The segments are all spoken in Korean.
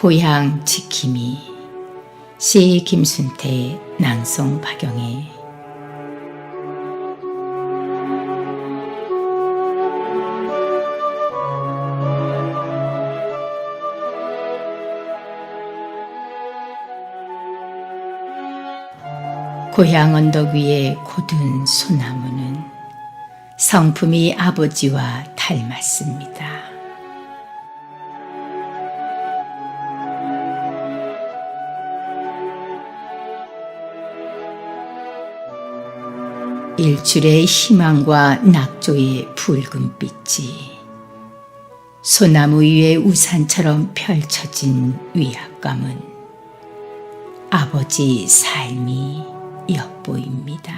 고향 지킴이 시 김순태 낭송 박영애 고향 언덕 위의 고든 소나무는 성품이 아버지와 닮았습니다. 일출의 희망과 낙조의 붉은 빛이 소나무 위의 우산처럼 펼쳐진 위압감은 아버지 삶이 엿보입니다.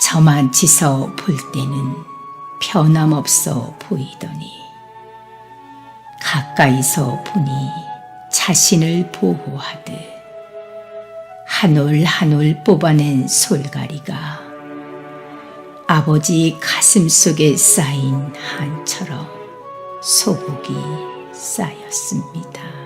저만 지서 볼 때는 변함없어 보이더니 가까이서 보니 자신을 보호하듯 한올 한올 뽑아낸 솔가리가 아버지 가슴 속에 쌓인 한처럼 소복이 쌓였습니다.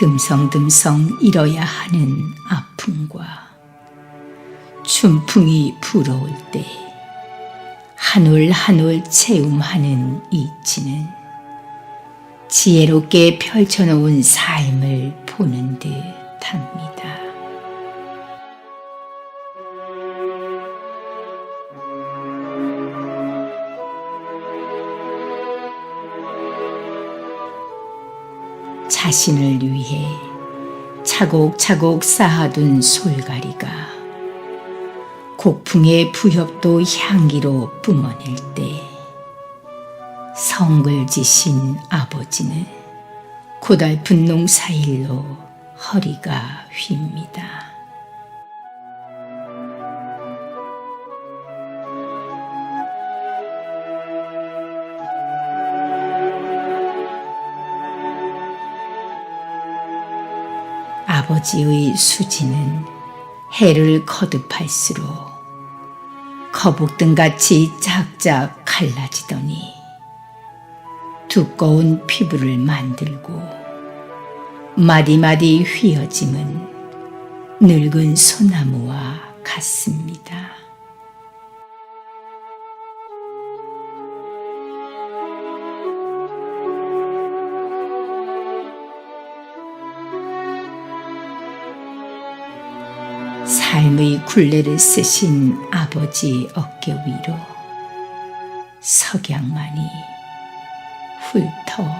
듬성듬성 잃어야 하는 아픔과 춘풍이 불어올 때 한올 한올 채움하는 이치는 지혜롭게 펼쳐놓은 삶을 보는 듯 합니다. 자신을 위해 차곡차곡 쌓아둔 솔가리가 곡풍의 부엽도 향기로 뿜어낼 때 성글 지신 아버지는 고달픈 농사일로 허리가 휩니다. 아버지의 수지는 해를 거듭할수록 거북등같이 짝짝 갈라지더니 두꺼운 피부를 만들고 마디마디 휘어짐은 늙은 소나무와 같습니다. 삶의 굴레를 쓰신 아버지 어깨 위로 석양만이 훑어갑니다.